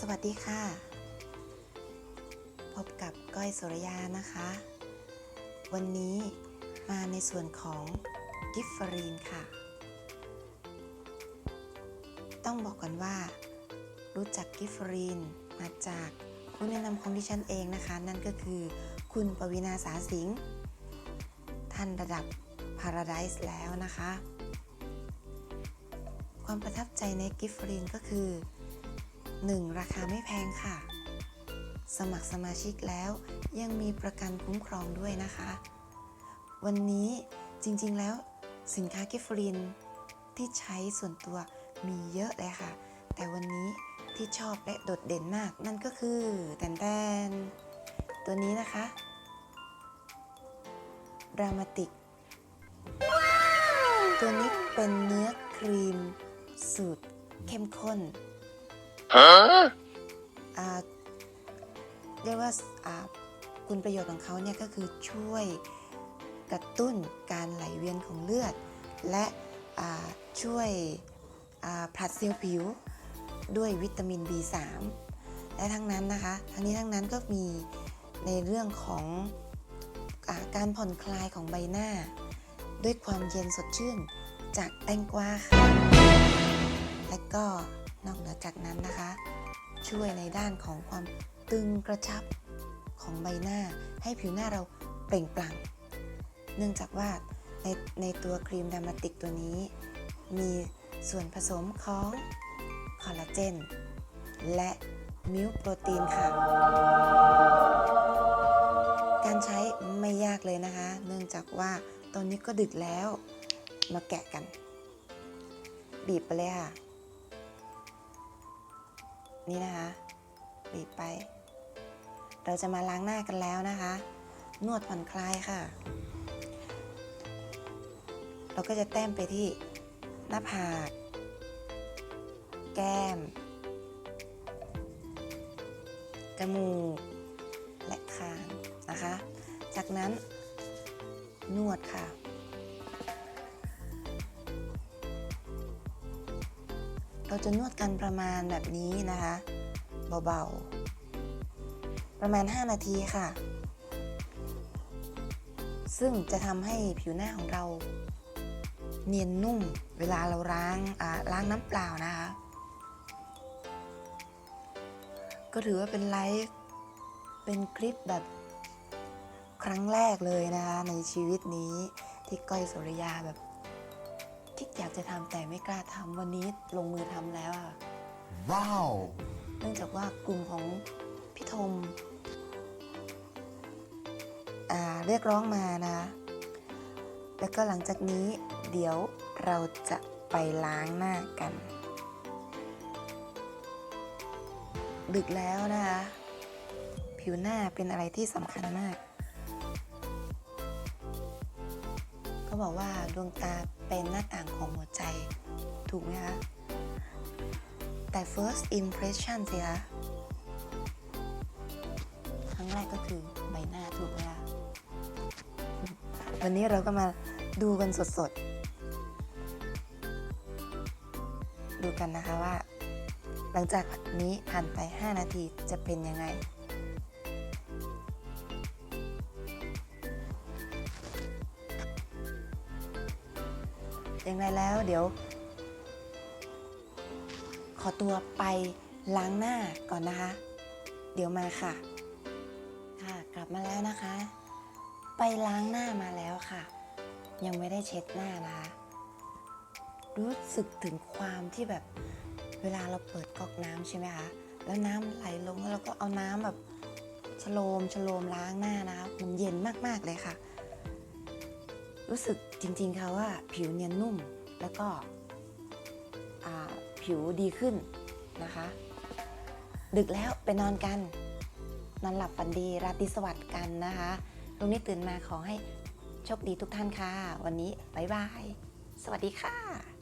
สวัสดีค่ะ พบกับก้อยสุรยานะคะ วันนี้มาในส่วนของกิฟฟรีนค่ะ ต้องบอกก่อนว่า รู้จักกิฟฟรีนมาจากผู้แนะนำของดิฉันเองนะคะ นั่นก็คือคุณปวินาสาสิงห์ท่านระดับ Paradise แล้วนะคะ ความประทับใจในกิฟฟรีนก็คือ 1. ราคาไม่แพงค่ะ สมัครสมาชิกแล้วยังมีประกันคุ้มครองด้วยนะคะ วันนี้จริงๆแล้วสินค้ากิฟรีนที่ใช้ส่วนตัวมีเยอะเลยค่ะ แต่วันนี้ที่ชอบและโดดเด่นมากนั่นก็คือแตนแตนตัวนี้นะคะรามาติก ตัวนี้เป็นเนื้อครีม สูตรเข้มข้น อ่าเรียกว่าอ่าคุณประโยชน์ของเขาเนี่ยก็คือช่วยกระตุ้นการไหลเวียนของเลือด และช่วยผลัดเซลล์ผิวด้วยวิตามิน B3 และทั้งนั้นนะคะทั้งนี้ทั้งนั้นก็มีในเรื่องของอการผ่อนคลายของใบหน้า ด้วยความเย็นสดชื่นจากแตงกวาค่ะและก็ นอกเหนือจากนั้นนะคะ ช่วยในด้านของความตึงกระชับของใบหน้า ให้ผิวหน้าเราเปล่งปลั่ง เนื่องจากว่าในในตัวครีมดามาติกตัวนี้ มีส่วนผสมของคอลลาเจน และมิลค์โปรตีนค่ะ การใช้ไม่ยากเลยนะคะ เนื่องจากว่าตอนนี้ก็ดึกแล้ว มาแกะกัน บีบไปเลยค่ะ นี่นะคะบีบไป เราจะมาล้างหน้ากันแล้วนะคะ นวดผ่อนคลายค่ะ เราก็จะแต้มไปที่หน้าผาก แก้ม จมูก และคางนะคะ จากนั้นนวดค่ะ เราจะนวดกันประมาณแบบนี้นะคะ เบาๆ ประมาณ 5 นาทีค่ะ ซึ่งจะทำให้ผิวหน้าของเรา เนียนนุ่มเวลาเราล้างอ่าล้างน้ำเปล่านะคะ ก็ถือว่าเป็นไลฟ์เป็นคลิปแบบครั้งแรกเลยนะคะในชีวิตนี้ที่ก้อยสุริยาแบบ คิดอยากจะทำแต่ไม่กล้าทำวันนี้ลงมือทำแล้วอะ Wow. เนื่องจากว่ากลุ่มของพี่ธมอ่าเรียกร้องมานะ แล้วก็หลังจากนี้เดี๋ยวเราจะไปล้างหน้ากัน ดึกแล้วนะคะ ผิวหน้าเป็นอะไรที่สำคัญมาก เขาบอกว่าดวงตาเป็นหน้าต่างของหัวใจ ถูกไหมคะ แต่ first impression สิคะครั้งแรกก็คือใบหน้าถูกไหมคะวันนี้เราก็มาดูกันสดๆ ดูกันนะคะว่า หลังจากนี้ผ่านไป 5 นาทีจะเป็นยังไง อย่างไรแล้ว เดี๋ยว ขอตัวไปล้างหน้าก่อนนะคะ เดี๋ยวมาค่ะ ค่ะกลับมาแล้วนะคะ ไปล้างหน้ามาแล้วค่ะ ยังไม่ได้เช็ดหน้านะคะ รู้สึกถึงความที่แบบเวลาเราเปิดก๊อกน้ำใช่ไหมคะแล้วน้ำไหลลงแล้วเราก็เอาน้ำแบบชโลมชโลมล้างหน้านะคะมันเย็นมากๆเลยค่ะ รู้สึกจริงๆค่ะว่าผิวเนียนนุ่มแล้วก็ผิวดีขึ้นนะคะ ดึกแล้วไปนอนกัน นอนหลับฝันดีราตรีสวัสดิ์กันนะคะพรุ่งนี้ตื่นมาขอให้โชคดีทุกท่านค่ะ วันนี้บ๊ายบาย สวัสดีค่ะ